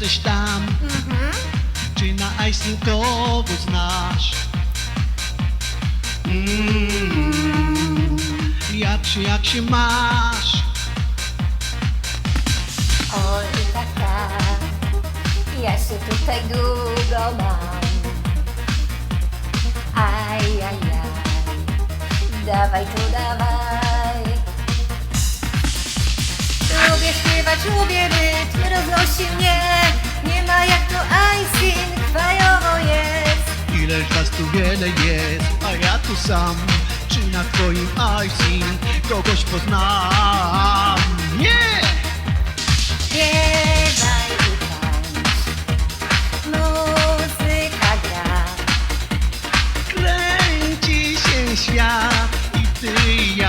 jesteś tam? Czy na Ice kogo znasz? Mm, jak się, jak się masz? Oj, tak, tak. Ja się tutaj długo mam. Aj, aj, aj. Dawaj tu, dawaj. Lubię śpiewać, lubię was tu wiele jest, a ja tu sam Czy na twoim icing kogoś poznam? Nie! Śpiewaj i tańcz. Muzyka gra. Kręci się świat i ty i ja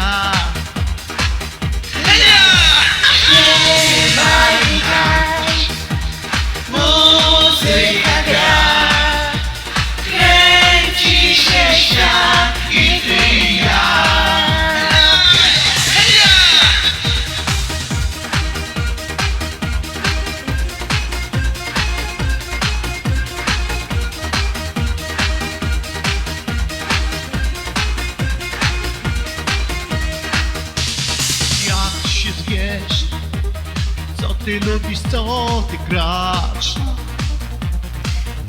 ty lubisz, co ty grasz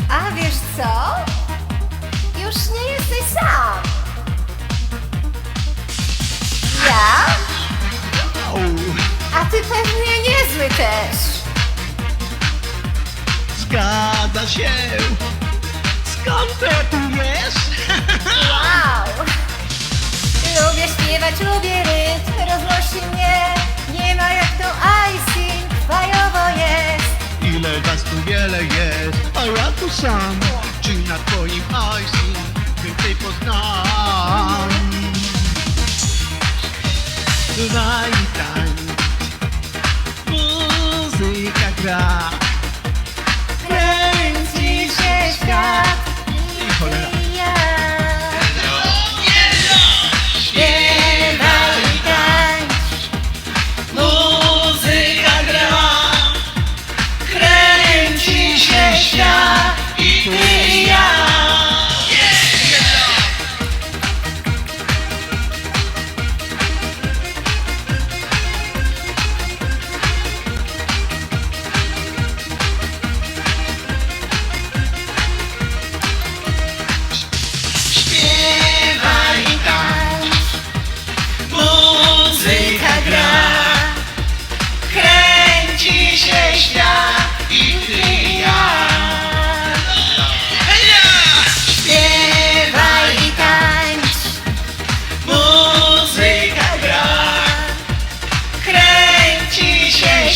A wiesz co? Już nie jesteś sam. Ja? Au. A ty pewnie niezły też. Zgadza się Skąd to tu wiesz? Wow. Lubię śpiewać, lubię rytm, roznosi mnie. Sam Czy na twoim icing Więcej poznam? Daj mi tańc Muzyka gra. Kręci się świat. I cholera. tańcz. Muzyka gra. Kręci się świat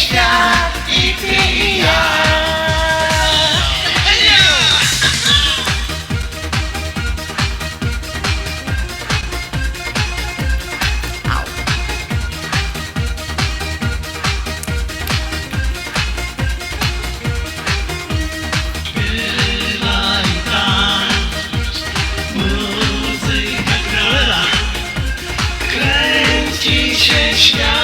świat I ty i ja. Muzyka się